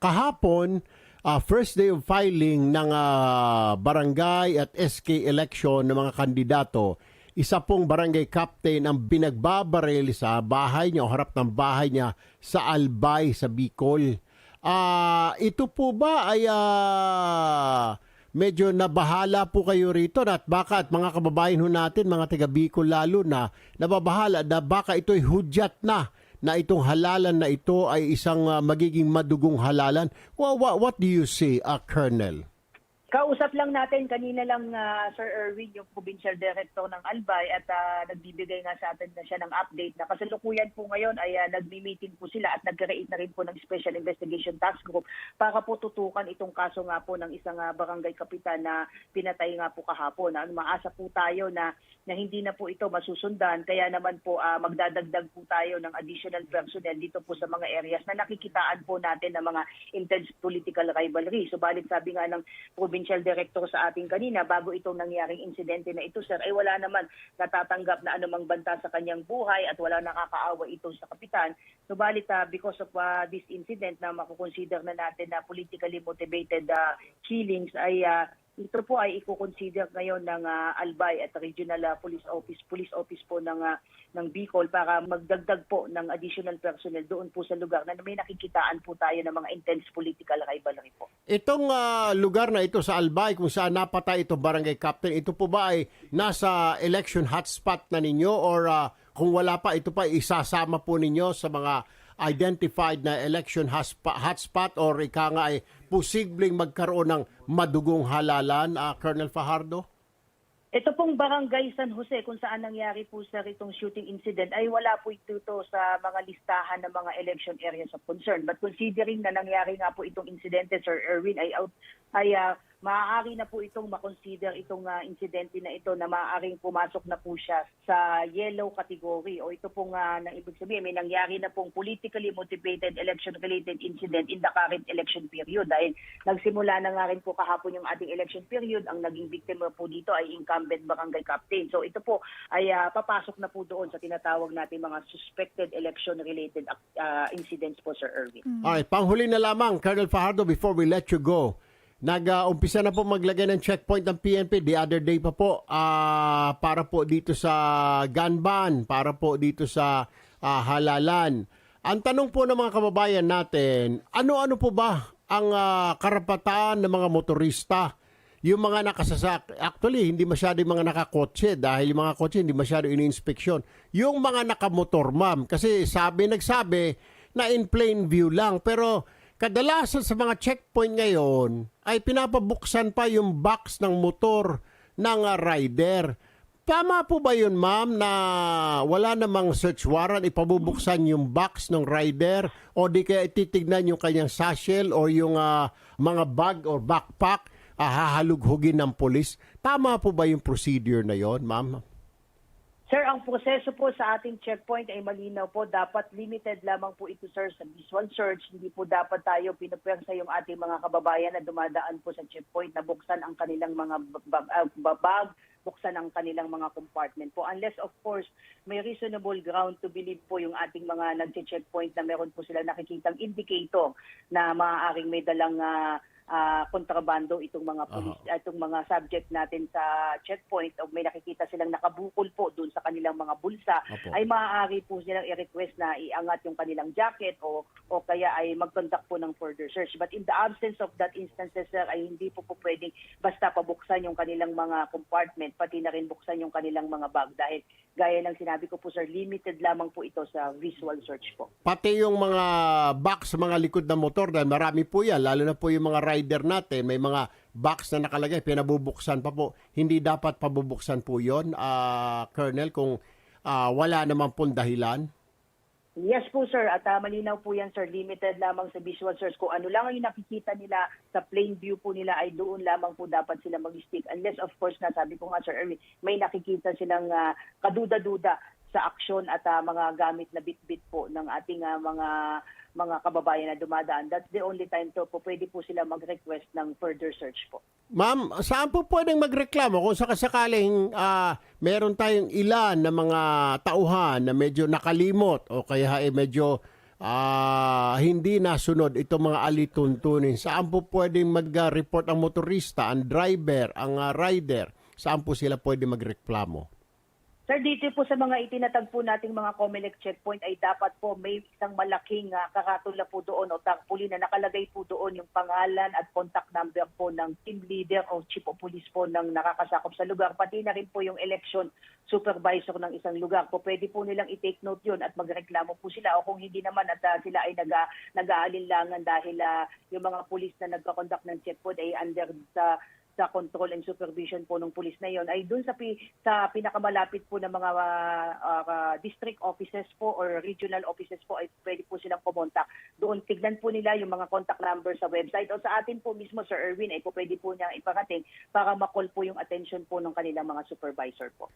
kahapon, ah, first day of filing ng ah, barangay at SK election ng mga kandidato, isa pong barangay captain ang binagbabaril sa bahay niya o harap ng bahay niya sa Albay sa Bicol. Ah, ito po ba ay ah, medyo nabahala po kayo rito at baka at mga kababayan ho natin, mga taga Bicol lalo na, nababahala na baka ito'y hudyat na na itong halalan na ito ay isang ah, magiging madugong halalan. Well, what, what do you say, uh, Colonel? Kausap lang natin kanina lang ah, Sir Erwin yung provincial director ng Albay at ah, nagbibigay nga sa atin na siya ng update na kasalukuyan po ngayon ay ah, nagmi-meeting po sila at nag-create na rin po ng Special Investigation Task Group para po tutukan itong kaso nga po ng isang ah, barangay kapitan na pinatay nga po kahapon. Ano, maasa po tayo na na hindi na po ito masusundan kaya naman po ah, magdadagdag po tayo ng additional personnel dito po sa mga areas na nakikitaan po natin ng mga intense political rivalry. Subalit sabi nga ng provincial director sa ating kanina bago itong nangyaring insidente na ito sir ay wala naman natatanggap na anumang banta sa kanyang buhay at wala nakakaawa ito sa kapitan. Subalit ah, because of ah, this incident na makukonsider na natin na politically motivated ah, killings ay ah, ito po ay i-consider ngayon ng ah, Albay at Regional ah, Police Office, Police Office po ng ah, ng Bicol para magdagdag po ng additional personnel doon po sa lugar na may nakikitaan po tayo ng mga intense political rivalry po. Itong ah, lugar na ito sa Albay kung saan napatay itong barangay captain, ito po ba ay nasa election hotspot na ninyo or ah, kung wala pa, ito pa isasama po ninyo sa mga identified na election hotspot, or ika nga ay posibleng magkaroon ng madugong halalan, ah, Colonel Fajardo? Ito pong barangay San Jose kung saan nangyari po sa itong shooting incident ay wala po ito to sa mga listahan ng mga election areas of concern. But considering na nangyari nga po itong insidente, Sir Erwin, ay, out, ay ah, maaari na po itong makonsider itong ah, insidente na ito na maaaring pumasok na po siya sa yellow category o ito pong uh, nang ibig sabihin may nangyari na pong politically motivated election-related incident in the current election period dahil nagsimula na nga rin po kahapon yung ating election period ang naging biktima po dito ay incumbent barangay captain. So ito po ay ah, papasok na po doon sa tinatawag natin mga suspected election-related ah, incidents po Sir Erwin. Alright, panghuli na lamang, Colonel Fajardo, before we let you go. Nag-umpisa na po maglagay ng checkpoint ng PNP the other day pa po ah, para po dito sa gun ban, para po dito sa ah, halalan. Ang tanong po ng mga kababayan natin, ano-ano po ba ang ah, karapatan ng mga motorista? Yung mga nakasasak, actually, hindi masyado yung mga nakakotse dahil yung mga kotse hindi masyado ini-inspeksyon. Yung mga nakamotor, ma'am, kasi sabi, nagsabi na in plain view lang. Pero kadalasan sa mga checkpoint ngayon ay pinapabuksan pa yung box ng motor ng ah, rider. Tama po ba yun, ma'am, na wala namang search warrant, ipabubuksan yung box ng rider o di kaya ititignan yung kanyang satchel o yung ah, mga bag or backpack, ah, hahalughugin ng polis? Tama po ba yung procedure na yon, ma'am? Sir, ang proseso po sa ating checkpoint ay malinaw po. Dapat limited lamang po ito, sir, sa visual search. Hindi po dapat tayo pinupersa yung ating mga kababayan na dumadaan po sa checkpoint na buksan ang kanilang mga bag, ah, buksan ang kanilang mga compartment po. Unless, of course, may reasonable ground to believe po yung ating mga nag-checkpoint na meron po sila nakikitang indicator na maaaring may dalang ah, ah, kontrabando itong mga police, itong mga subject natin sa checkpoint o may nakikita silang nakabukol po doon sa kanilang mga bulsa Opo. ay maaari po silang i-request na iangat yung kanilang jacket o o kaya ay mag-conduct po ng further search. But in the absence of that instances, sir, ay hindi po po pwedeng basta pabuksan yung kanilang mga compartment, pati na rin buksan yung kanilang mga bag dahil gaya ng sinabi ko po, sir, limited lamang po ito sa visual search po. Pati yung mga box sa mga likod ng motor, dahil marami po yan, lalo na po yung mga rider natin, may mga box na nakalagay, pinabubuksan pa po. Hindi dapat pabubuksan po yon ah, Colonel, kung ah, wala naman pong dahilan. Yes po sir, at ah, malinaw po yan sir, limited lamang sa visual search. Kung ano lang yung nakikita nila sa plain view po nila ay doon lamang po dapat sila mag-stick. Unless of course na sabi ko nga sir Erwin, may nakikita silang ah, kaduda-duda sa aksyon at ah, mga gamit na bit-bit po ng ating ah, mga mga kababayan na dumadaan. That's the only time to po pwede po sila mag-request ng further search po. Ma'am, saan po pwedeng magreklamo kung sakasakaling ah, meron tayong ilan na mga tauhan na medyo nakalimot o kaya eh medyo ah, hindi nasunod itong mga alituntunin. Saan po pwedeng mag-report ang motorista, ang driver, ang ah, rider? Saan po sila pwede magreklamo? Sir, dito po sa mga itinatag po nating mga COMELEC checkpoint ay dapat po may isang malaking uh, karatula po doon o tangpuli na nakalagay po doon yung pangalan at contact number po ng team leader o chief of police po ng nakakasakop sa lugar. Pati na rin po yung election supervisor ng isang lugar. Po pwede po nilang i-take note yun at magreklamo po sila o kung hindi naman at uh, sila ay nag, nag-aalinlangan dahil uh, yung mga police na nagka-conduct ng checkpoint ay under sa sa control and supervision po ng pulis na yon ay doon sa pi, sa pinakamalapit po ng mga uh, uh, district offices po or regional offices po ay pwede po silang pumunta. Doon tignan po nila yung mga contact number sa website o sa atin po mismo Sir Erwin ay po pwede po niyang iparating para makol po yung attention po ng kanilang mga supervisor po.